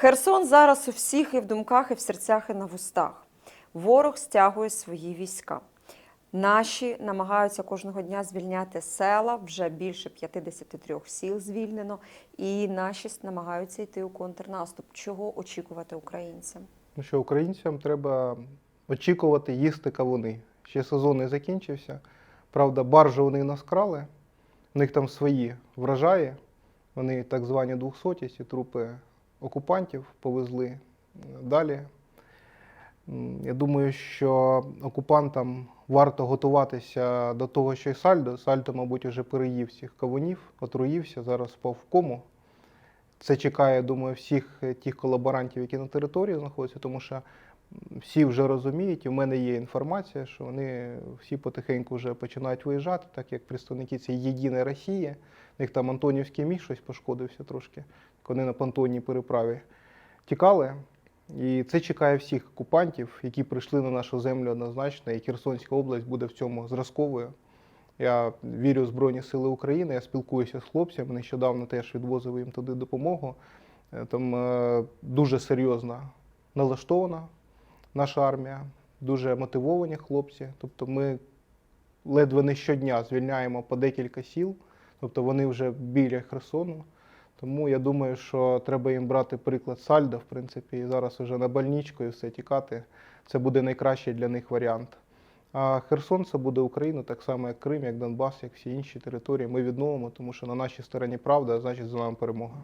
Херсон зараз у всіх і в думках, і в серцях, і на вустах. Ворог стягує свої війська. Наші намагаються кожного дня звільняти села, вже більше 53 сіл звільнено, і наші намагаються йти у контрнаступ. Чого очікувати українцям? Ну що українцям треба очікувати їсти кавуни. Ще сезон не закінчився. Правда, баржу вони нас крали, у них там свої врожаї. Вони так звані двохсотісті, трупи окупантів повезли е, далі. Я думаю, що окупантам варто готуватися до того, що й сальдо. Сальдо, мабуть, вже переїв всіх кавунів, отруївся, зараз впав в кому. Це чекає, думаю, всіх е, тих колаборантів, які на території знаходяться, тому що всі вже розуміють, і в мене є інформація, що вони всі потихеньку вже починають виїжджати, так як представники цієї єдиної Росії. У них там Антонівський міг щось пошкодився трошки, вони на понтонній переправі тікали. І це чекає всіх окупантів, які прийшли на нашу землю однозначно, і Херсонська область буде в цьому зразковою. Я вірю в Збройні Сили України, я спілкуюся з хлопцями. Нещодавно теж відвозив їм туди допомогу. Е, Там е, дуже серйозно налаштована наша армія, дуже мотивовані хлопці. Тобто ми ледве не щодня звільняємо по декілька сіл, тобто вони вже біля Херсону. Тому я думаю, що треба їм брати приклад Сальдо, в принципі, і зараз вже на больничку все тікати. Це буде найкращий для них варіант. А Херсон це буде Україна, так само як Крим, як Донбас, як всі інші території. Ми відновимо, тому що на нашій стороні правда, а значить за нами перемога.